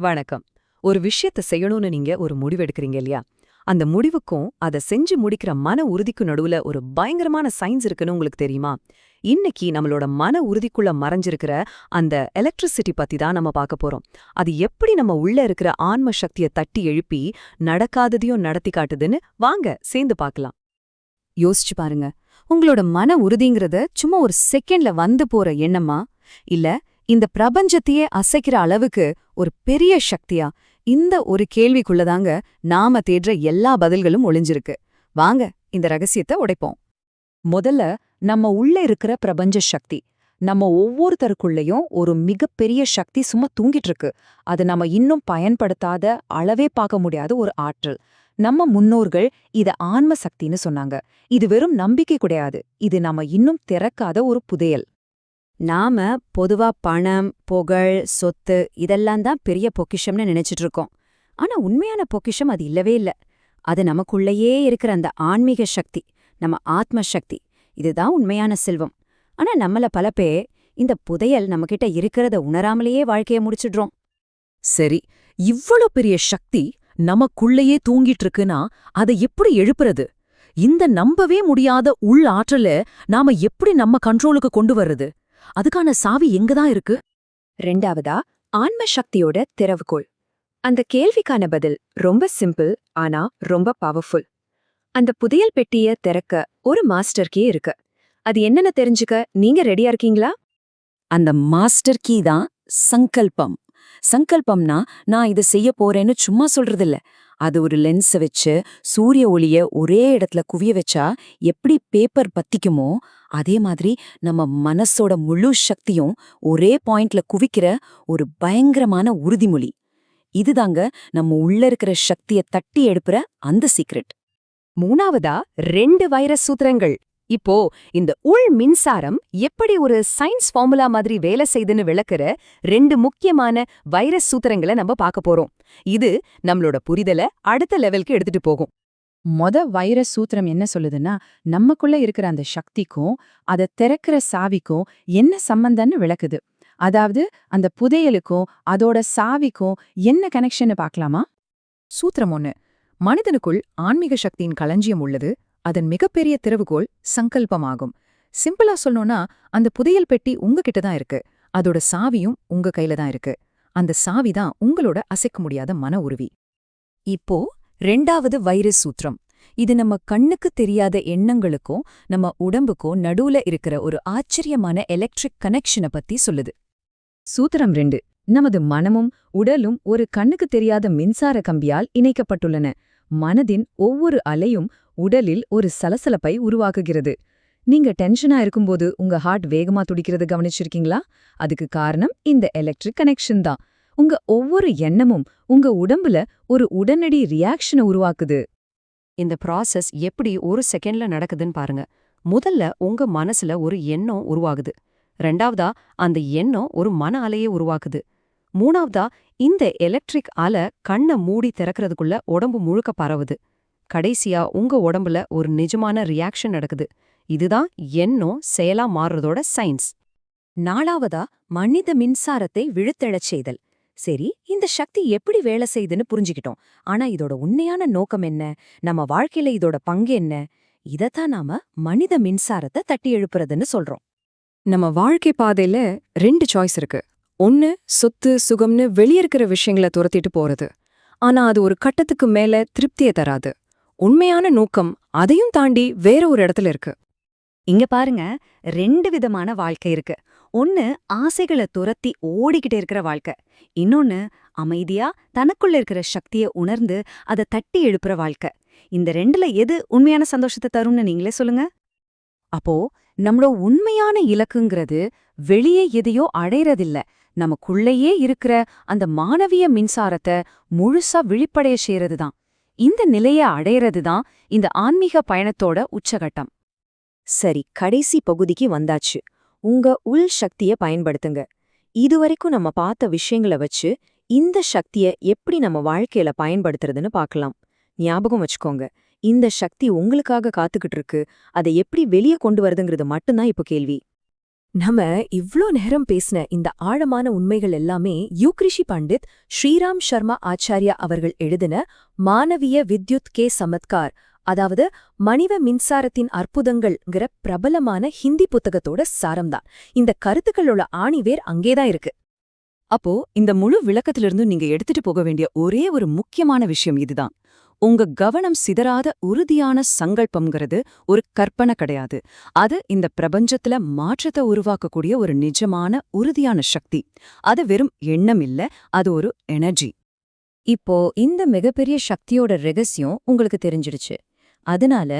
வணக்கம். ஒரு விஷயத்த செய்யணும்னு நீங்க ஒரு முடிவெடுக்கிறீங்க இல்லையா? அந்த முடிவுக்கும் அதை செஞ்சு முடிக்கிற மன உறுதிக்கும் நடுவுல ஒரு பயங்கரமான சயின்ஸ் இருக்குன்னு உங்களுக்கு தெரியுமா? இன்னைக்கு நம்மளோட மன உறுதிக்குள்ள மறைஞ்சிருக்கிற அந்த எலக்ட்ரிசிட்டி பத்தி தான் நம்ம பார்க்க போறோம். அது எப்படி நம்ம உள்ள இருக்கிற ஆன்ம சக்தியை தட்டி எழுப்பி நடக்காததையும் நடத்தி காட்டுதுன்னு வாங்க சேர்ந்து பார்க்கலாம். யோசிச்சு பாருங்க. உங்களோட மன உறுதிங்கிறத சும்மா ஒரு செகண்ட்ல வந்து போற எண்ணமா? இல்ல இந்த பிரபஞ்சத்தையே அசைக்கிற அளவுக்கு ஒரு பெரிய சக்தியா? இந்த ஒரு கேள்விக்குள்ளதாங்க நாம தேடுற எல்லா பதில்களும் ஒளிஞ்சிருக்கு. வாங்க இந்த ரகசியத்தை உடைப்போம். முதல்ல நம்ம உள்ள இருக்கிற பிரபஞ்ச சக்தி. நம்ம ஒவ்வொருத்தருக்குள்ளேயும் ஒரு மிகப்பெரிய சக்தி சும்மா தூங்கிட்டு இருக்கு அது நம்ம இன்னும் பயன்படுத்தாத அளவே பார்க்க முடியாத ஒரு ஆற்றல். நம்ம முன்னோர்கள் இத ஆன்ம சக்தின்னு சொன்னாங்க. இது வெறும் நம்பிக்கை கிடையாது. இது நம்ம இன்னும் திறக்காத ஒரு புதையல். நாம பொதுவா பணம் புகழ் சொத்து இதெல்லாம் தான் பெரிய பொக்கிஷம்னு நினைச்சிட்டு இருக்கோம். ஆனா உண்மையான பொக்கிஷம் அது இல்லவே இல்ல. அது நமக்குள்ளேயே இருக்கிற அந்த ஆன்மீக சக்தி நம்ம ஆத்ம சக்தி. இதுதான் உண்மையான செல்வம். ஆனா நம்மள பல பேர் இந்த புதையல் நம்மகிட்ட இருக்கிறத உணராமலேயே வாழ்க்கைய முடிச்சிடுறோம். சரி இவ்வளோ பெரிய சக்தி நமக்குள்ளேயே தூங்கிட்டு இருக்குன்னா அதை எப்படி எழுப்புறது? இந்த நம்பவே முடியாத உள் ஆற்றல நாம எப்படி நம்ம கண்ட்ரோலுக்கு கொண்டு வர்றது? அதுக்கான சாவி எங்கதான் இருக்கு? ரெண்டாவதா ஆன்ம சக்தியோட திறவுகோள். அந்த கேள்விக்கான பதில் ரொம்ப சிம்பிள் ஆனா ரொம்ப பவர்ஃபுல் அந்த புதையல் பெட்டிய திறக்க ஒரு மாஸ்டர் கீ இருக்கு. அது என்னன்னு தெரிஞ்சுக்க நீங்க ரெடியா இருக்கீங்களா? அந்த மாஸ்டர் கீ தான் சங்கல்பம். சங்கல்பம்னா நான் இதை செய்ய போறேன்னு சும்மா சொல்றதில்ல. அது ஒரு லென்ஸை வச்சு சூரிய ஒளிய ஒரே இடத்துல குவிய வச்சா எப்படி பேப்பர் பத்திக்குமோ அதே மாதிரி நம்ம மனசோட முழு சக்தியும் ஒரே பாயிண்ட்ல குவிக்கிற ஒரு பயங்கரமான உறுதிமொழி. இதுதாங்க நம்ம உள்ள இருக்கிற சக்தியை தட்டி எடுப்புற அந்த சீக்ரெட் மூணாவதா ரெண்டு வைரஸ் சூத்திரங்கள். இப்போ இந்த உள் மின்சாரம் எப்படி ஒரு சயின்ஸ் ஃபார்முலா மாதிரி வேலை செய்துன்னு விளக்குற ரெண்டு முக்கியமான வைரஸ் சூத்திரங்களை நம்ம பார்க்க போறோம். இது நம்மளோட புரிதலை அடுத்த லெவலுக்கு எடுத்துட்டு போகும். மொத வைரஸ் சூத்திரம் என்ன சொல்லுதுன்னா நமக்குள்ள இருக்கிற அந்த சக்திக்கும் அதை திறக்கிற சாவிக்கும் என்ன சம்பந்தம்னு விளக்குது. அதாவது அந்த புதையலுக்கும் அதோட சாவிக்கும் என்ன கனெக்ஷன் பார்க்கலாமா? சூத்திரம் ஒன்னு மனிதனுக்குள் ஆன்மீக சக்தியின் களஞ்சியம் உள்ளது. அதன் மிகப்பெரிய திறவுகோல் சங்கல்பமாகும். சிம்பிளா சொல்லணும்னா அந்த புதையல் பெட்டி உங்ககிட்ட தான் இருக்கு. அதோட சாவியும் உங்க கையில தான் இருக்கு. அந்த சாவி தான் உங்களோட அசைக்க முடியாத மன உருவி. இப்போ ரெண்டாவது வைரஸ் சூத்திரம். இது நம்ம கண்ணுக்கு தெரியாத எண்ணங்களுக்கும் நம்ம உடம்புக்கும் நடுவுல இருக்கிற ஒரு ஆச்சரியமான எலக்ட்ரிக் கனெக்ஷனை பத்தி சொல்லுது. சூத்திரம் ரெண்டு. நமது மனமும் உடலும் ஒரு கண்ணுக்கு தெரியாத மின்சார கம்பியால் இணைக்கப்பட்டுள்ளன. மனதின் ஒவ்வொரு அலையும் உடலில் ஒரு சலசலப்பை உருவாக்குகிறது. நீங்க டென்ஷனா இருக்கும்போது உங்க ஹார்ட் வேகமா துடிக்கிறது கவனிச்சிருக்கீங்களா? அதுக்கு காரணம் இந்த எலக்ட்ரிக் கனெக்ஷன் தான். உங்க ஒவ்வொரு எண்ணமும் உங்க உடம்புல ஒரு உடனடி ரியாக்ஷனை உருவாக்குது. இந்த ப்ராசஸ் எப்படி ஒரு செகண்ட்ல நடக்குதுன்னு பாருங்க. முதல்ல உங்க மனசுல ஒரு எண்ணம் உருவாகுது. ரெண்டாவதா அந்த எண்ணம் ஒரு மன அலையை உருவாக்குது. மூணாவதா இந்த எலக்ட்ரிக் அலை கண்ணை மூடி திறக்கறதுக்குள்ள உடம்பு முழுக்க பரவுது. கடைசியா உங்க உடம்புல ஒரு நிஜமான ரியாக்ஷன் நடக்குது. இதுதான் எண்ணம் செயலா மாறுறதோட சயின்ஸ் நாலாவதா மனித மின்சாரத்தை விழுத்தெழச் செய்தல். சரி இந்த சக்தி எப்படி வேலை செய்யுதுன்னு புரிஞ்சுக்கிட்டோம். ஆனா இதோட உண்மையான நோக்கம் என்ன? நம்ம வாழ்க்கையில இதோட பங்கு என்ன? இதத்தான் நாம மனித மின்சாரத்தை தட்டி எழுப்புறதுன்னு சொல்றோம். நம்ம வாழ்க்கை பாதையில ரெண்டு சாய்ஸ் இருக்கு. ஒன்னு சொத்து சுகம்னு வெளியிருக்கிற விஷயங்களை துரத்திட்டு போறது. ஆனா அது ஒரு கட்டத்துக்கு மேல திருப்தியை தராது. உண்மையான நோக்கம் அதையும் தாண்டி வேற ஒரு இடத்துல இருக்கு. இங்க பாருங்க ரெண்டு விதமான வாழ்க்கை இருக்கு. ஒன்னு ஆசைகளை துரத்தி ஓடிக்கிட்டே இருக்கிற வாழ்க்கை. இன்னொன்னு அமைதியா தனக்குள்ள இருக்கிற சக்தியை உணர்ந்து அதை தட்டி எழுப்புற வாழ்க்கை. இந்த ரெண்டுல எது உண்மையான சந்தோஷத்தை தரும்னு நீங்களே சொல்லுங்க. அப்போ நம்மளோட உண்மையான இலக்குங்கிறது வெளியே எதையோ அடையறதில்ல. நமக்குள்ளேயே இருக்கிற அந்த மாணவிய மின்சாரத்தை முழுசா விழிப்படைய செய்யறதுதான். இந்த நிலைய அடையறது தான் இந்த ஆன்மீக பயணத்தோட உச்சகட்டம். சரி கடைசி பகுதிக்கு வந்தாச்சு. உங்க உள் சக்திய பயன்படுத்துங்க. இதுவரைக்கும் நம்ம பார்த்த விஷயங்கள வச்சு இந்த சக்திய எப்படி நம்ம வாழ்க்கையில பயன்படுத்துறதுன்னு பார்க்கலாம். ஞாபகம் வச்சுக்கோங்க இந்த சக்தி உங்களுக்காக காத்துக்கிட்டு இருக்கு. அதை எப்படி வெளியே கொண்டு வருதுங்கிறது மட்டும்தான் இப்போ கேள்வி. நம்ம இவ்ளோ நேரம் பேசின இந்த ஆழமான உண்மைகள் எல்லாமே யூக்ரிஷி பண்டித் ஸ்ரீராம் சர்மா ஆச்சார்யா அவர்கள் எழுதின மானவிய வித்யுத் கே சமத்கார் அதாவது மனித மின்சாரத்தின் அற்புதங்கள்ங்கிற பிரபலமான ஹிந்தி புத்தகத்தோட சாரம்தான். இந்த கருத்துக்களோட ஆணிவேர் அங்கேதான் இருக்கு. அப்போ இந்த முழு விளக்கத்திலிருந்து நீங்க எடுத்துட்டு போக வேண்டிய ஒரே ஒரு முக்கியமான விஷயம் இதுதான். உங்க கவனம் சிதறாத உறுதியான சங்கல்பம்ங்கிறது ஒரு கற்பனை கிடையாது. அது இந்த பிரபஞ்சத்துல மாற்றத்தை உருவாக்கக்கூடிய ஒரு நிஜமான உறுதியான சக்தி. அது வெறும் எண்ணம் இல்ல அது ஒரு எனர்ஜி இப்போ இந்த மிகப்பெரிய சக்தியோட ரகசியம் உங்களுக்கு தெரிஞ்சிடுச்சு. அதனால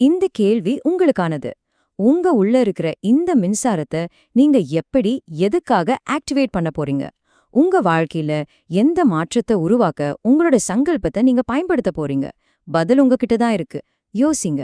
இந்த கேள்வி உங்களுக்கானது. உங்க உள்ள இருக்கிற இந்த மின்சாரத்தை நீங்க எப்படி எதுக்காக ஆக்டிவேட் பண்ண போறீங்க? உங்க வாழ்க்கையில எந்த மாற்றத்தை உருவாக்க உங்களோட சங்கல்பத்தை நீங்க பயன்படுத்த போறீங்க? பதில் உங்ககிட்ட தான் இருக்கு. யோசிங்க.